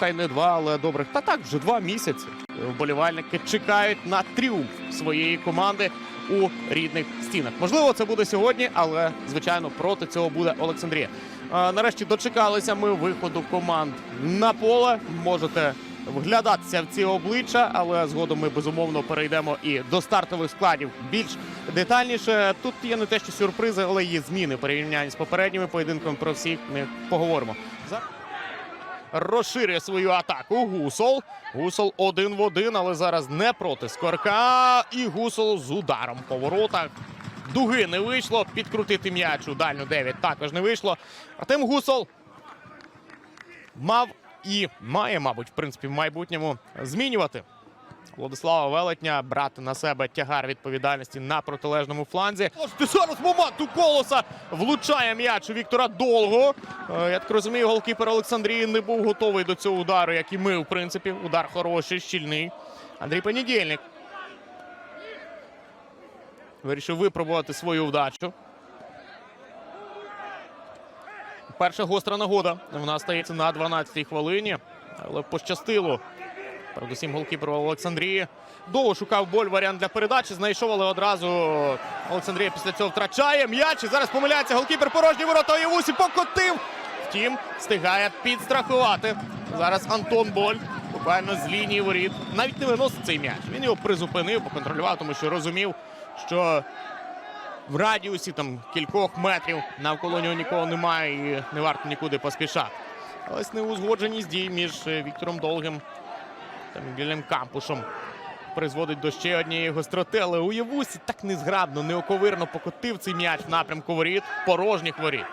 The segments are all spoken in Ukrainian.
хай не два, але добрих. Та так, вже два місяці. Вболівальники чекають на тріумф своєї команди у рідних стінах. Можливо, це буде сьогодні, але звичайно проти цього буде Олександрія. Нарешті дочекалися ми виходу команд на поле. Можете вглядатися в ці обличчя, але згодом ми безумовно перейдемо і до стартових складів більш детальніше. Тут є не те, що сюрпризи, але є зміни порівняння з попередніми поєдинками. Про всіх ми поговоримо. Розширює свою атаку. Гусол. Гусол один в один, але зараз не проти скорка. І гусол з ударом по воротах. Дуги не вийшло. Підкрутити м'яч у дальню 9 також не вийшло. Артем Гусол мав і має, мабуть, в принципі, в майбутньому змінювати. Владислава Велетня брати на себе тягар відповідальності на протилежному фланзі. Зараз момент у колоса влучає м'яч у Віктора Долго. Е, Я так розумію, голкіпер Олександрії не був готовий до цього удару, як і ми, в принципі. Удар хороший, щільний. Андрій Понедільник вирішив випробувати свою вдачу. Перша гостра нагода. Вона стається на 12-й хвилині. Але пощастило. Передусім голкіперу Олександрії. Довго шукав боль варіант для передачі. Знайшов, але одразу Олександрія після цього втрачає м'яч. І зараз помиляється голкіпер порожні ворота. Євусі покотив. Втім, встигає підстрахувати. Зараз Антон Боль буквально з лінії воріт. Навіть не виносить цей м'яч. Він його призупинив, поконтролював, тому що розумів, що в радіусі там кількох метрів навколо нього нікого немає і не варто нікуди поспішати. Ось неузгодженість дій між е, Віктором Долгим та Мігелем Кампушем призводить до ще однієї гостроти, але у Євусі так незграбно, неоковирно покотив цей м'яч в напрямку воріт, порожніх воріт.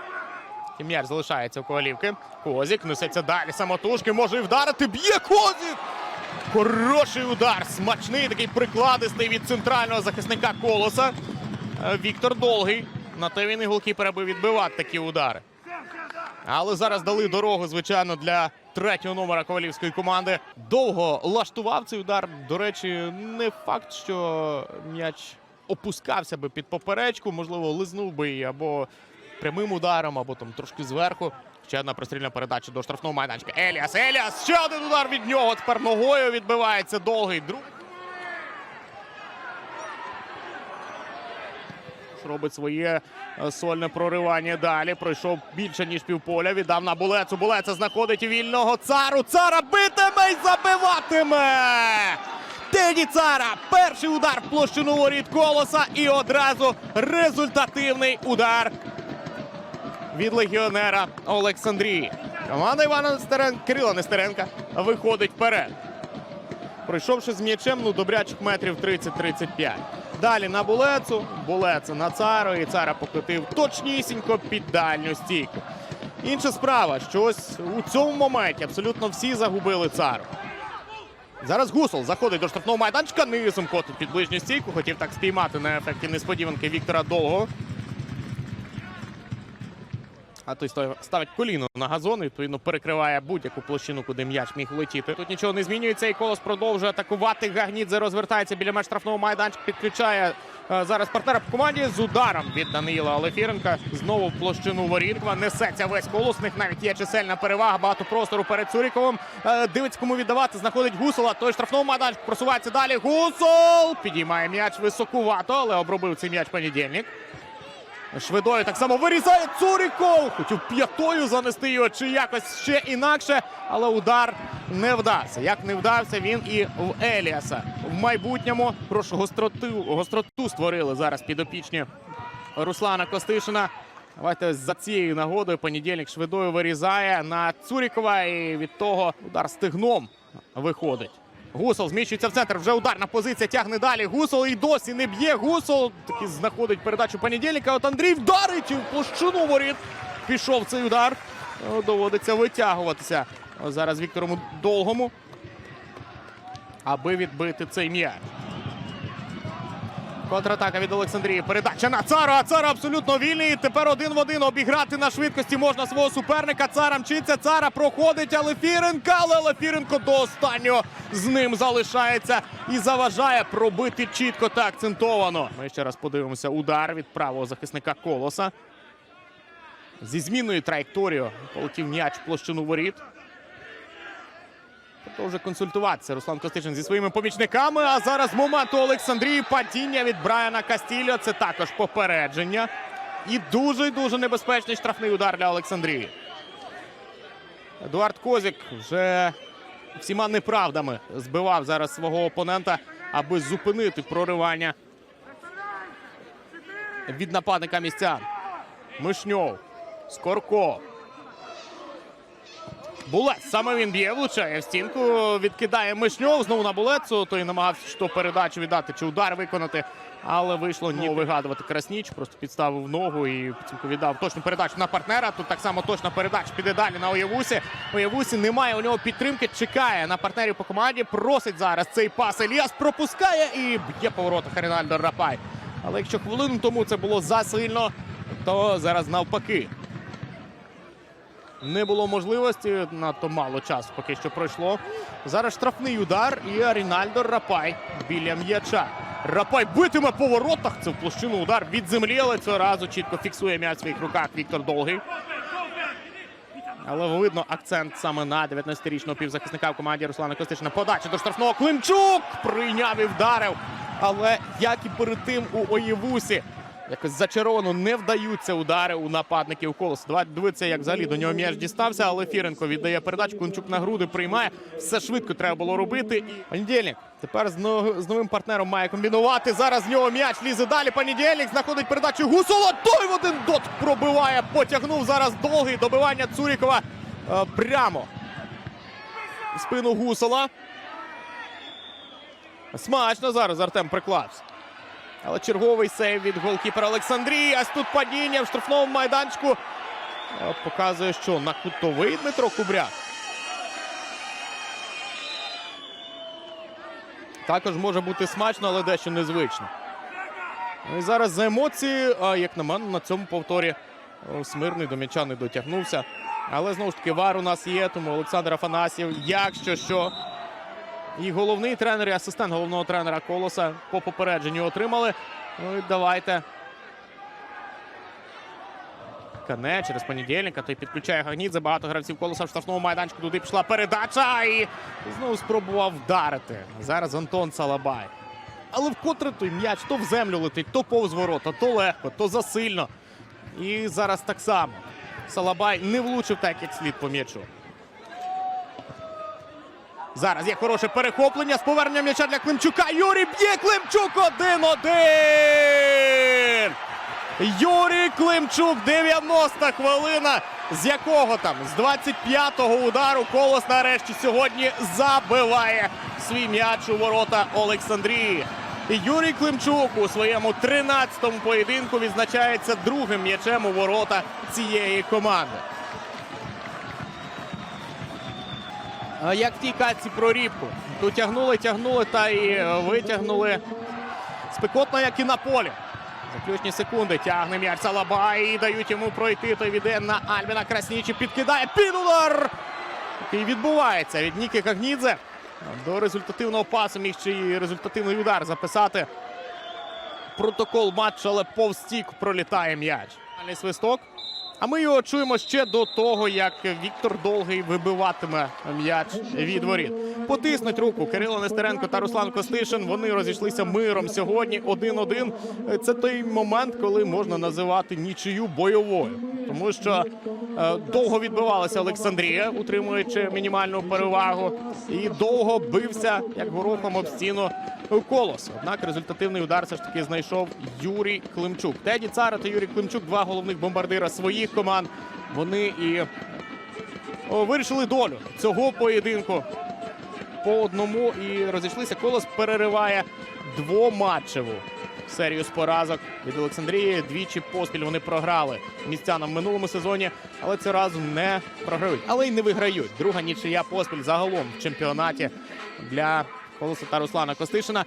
І м'яч залишається у Ковалівки. Козік несеться далі. Самотужки може і вдарити. Б'є Козік! Хороший удар. Смачний такий прикладистий від центрального захисника колоса. Е, Віктор Долгий. На те він і голкіпер, аби відбивати такі удари. Але зараз дали дорогу, звичайно, для третього номера ковалівської команди. Довго лаштував цей удар. До речі, не факт, що м'яч опускався би під поперечку, можливо, лизнув би її або прямим ударом, або там трошки зверху. Ще одна пристрільна передача до штрафного майданчика. Еліас, Еліас! Ще один удар від нього. Тепер ногою відбивається довгий. Друг. Робить своє е, сольне проривання далі. Пройшов більше ніж півполя. Віддав на булецу. Булеца знаходить вільного цару. Цара битиме і забиватиме. Теді Цара. Перший удар в площину воріт колоса. І одразу результативний удар від легіонера Олександрії. Команда Івана Нестеренка, Кирила Нестеренка виходить вперед. Пройшовши з м'ячем, ну добрячих метрів 30-35. Далі на булецу, булеца на цару, і цара покотив точнісінько під дальню стійку. Інша справа, що ось у цьому моменті абсолютно всі загубили цару. Зараз Гусол заходить до штрафного майданчика, низом котить під ближню стійку. Хотів так спіймати на ефекті несподіванки Віктора Довго. А той ставить коліно на газон, відповідно перекриває будь-яку площину, куди м'яч міг летіти. Тут нічого не змінюється. І колос продовжує атакувати. Гагнідзе розвертається біля меж штрафного майданчика. Підключає е, зараз партнера по команді з ударом від Даниїла Олефіренка. Знову в площину ворітква. Несеться весь колос. Них навіть є чисельна перевага. Багато простору перед Цуріковим. Е, Дивиться, кому віддавати. Знаходить Гусола. Той штрафного майданчик просувається далі. Гусол підіймає м'яч високувато, але обробив цей м'яч понедільник. Швидою так само вирізає Цуріков. Хотів п'ятою занести його чи якось ще інакше, але удар не вдався. Як не вдався, він і в Еліаса. В майбутньому прошу гостроту, гостроту створили зараз підопічні Руслана Костишина. Давайте за цією нагодою понедільник швидою вирізає на Цурікова і від того удар стегном виходить. Гусол зміщується в центр. Вже ударна позиція тягне далі. Гусол і досі не б'є. Гусол таки знаходить передачу понедільника. От Андрій вдарить і в площину воріт. Пішов цей удар. Доводиться витягуватися зараз Вікторому довгому, аби відбити цей м'яч. Контратака від Олександрії. Передача на Цара. А Цара абсолютно вільний. Тепер один в один обіграти на швидкості можна свого суперника. Цара мчиться. Цара проходить, але Фіренка. Але Лефіренко до останнього з ним залишається і заважає пробити чітко та акцентовано. Ми ще раз подивимося. Удар від правого захисника Колоса. Зі зміною траєкторією полетів м'яч площину воріт. Продовжує консультуватися Руслан Костичин зі своїми помічниками. А зараз момент Олександрії падіння від Брайана Кастільо. Це також попередження. І дуже дуже небезпечний штрафний удар для Олександрії. Едуард Козік вже всіма неправдами збивав зараз свого опонента, аби зупинити проривання від нападника містян. Мишньов. Скорко. Булет. Саме він б'є, влучає в стінку. Відкидає Мишньов. Знову на булецу. Той намагався що передачу віддати чи удар виконати. Але вийшло ні вигадувати Красніч. Просто підставив ногу і підсумку віддав точну передачу на партнера. Тут так само точна передача піде далі на Оєвусі. Оєвусі немає у нього підтримки. Чекає на партнерів по команді. Просить зараз цей пас. Еліас пропускає і б'є по воротах Рінальдо Рапай. Але якщо хвилину тому це було засильно, то зараз навпаки. Не було можливості, надто мало часу поки що пройшло. Зараз штрафний удар і Рінальдо Рапай біля м'яча. Рапай битиме по воротах. Це в площину удар від землі, але цього разу чітко фіксує м'яч в своїх руках Віктор Довгий. Але видно акцент саме на 19-річного півзахисника в команді Руслана Костишина. Подача до штрафного Климчук прийняв і вдарив. Але як і перед тим у Оєвусі. Якось зачаровано не вдаються удари у нападників колос. Давайте дивитися, як взагалі до нього м'яч дістався, але Фіренко віддає передачу. Кончук на груди приймає. Все швидко треба було робити. І Понедільник тепер з, новим партнером має комбінувати. Зараз з нього м'яч лізе далі. Понедільник знаходить передачу Гусола. Той в один дот пробиває. Потягнув зараз довгий добивання Цурікова е, прямо. в Спину Гусола. Смачно зараз Артем приклався. Але черговий сейв від голкіпера Олександрії. Ось тут падіння в штрафному майданчику. Е, Показує, що на кутовий Дмитро Кубряк. Також може бути смачно, але дещо незвично. Ну і зараз за емоції, а, як на мене, на цьому повторі Смирний до м'яча не дотягнувся. Але знову ж таки вар у нас є, тому Олександр Афанасьєв, якщо що. І головний тренер, і асистент головного тренера Колоса по попередженню отримали. Ну і давайте. Кане через понедільника. Той підключає Гагнідзе. Багато гравців колоса в штрафному майданчику. Туди пішла передача. І знову спробував вдарити. Зараз Антон Салабай. Але вкотре той м'яч то в землю летить, то повз ворота, то легко, то засильно. І зараз так само. Салабай не влучив так, як слід по м'ячу. Зараз є хороше перехоплення з поверненням м'яча для Климчука. Юрій б'є Климчук 1-1. Юрій Климчук, 90 хвилина. З якого там? З 25-го удару колос нарешті сьогодні забиває свій м'яч у ворота Олександрії. Юрій Климчук у своєму 13-му поєдинку відзначається другим м'ячем у ворота цієї команди. Як в тій катці про рібку. Тут тягнули, тягнули та і е, витягнули. Спекотно, як і на полі. Заключні секунди тягне м'яч Салабай і дають йому пройти. Той віде на Альбіна Краснічі. Підкидає під удар. Який відбувається від Ніки Кагнідзе. До результативного пасу міг ще й результативний удар записати. Протокол матчу, але повз стік пролітає м'яч. Свисток. А ми його чуємо ще до того, як Віктор Довгий вибиватиме м'яч від воріт. Потиснуть руку Кирило Нестеренко та Руслан Костишин. Вони розійшлися миром сьогодні. 1-1. Це той момент, коли можна називати нічию бойовою, тому що е, довго відбивалася Олександрія, утримуючи мінімальну перевагу, і довго бився як горохом об стіну колос. Однак результативний удар все ж таки знайшов Юрій Климчук. Теді Цара та Юрій Климчук, два головних бомбардира своїх команд. Вони і вирішили долю цього поєдинку по одному і розійшлися. Колос перериває двоматчеву серію з поразок від Олександрії. Двічі поспіль вони програли містянам в минулому сезоні, але цього разу не програють, але й не виграють. Друга нічия поспіль загалом в чемпіонаті для Колоса та Руслана Костишина.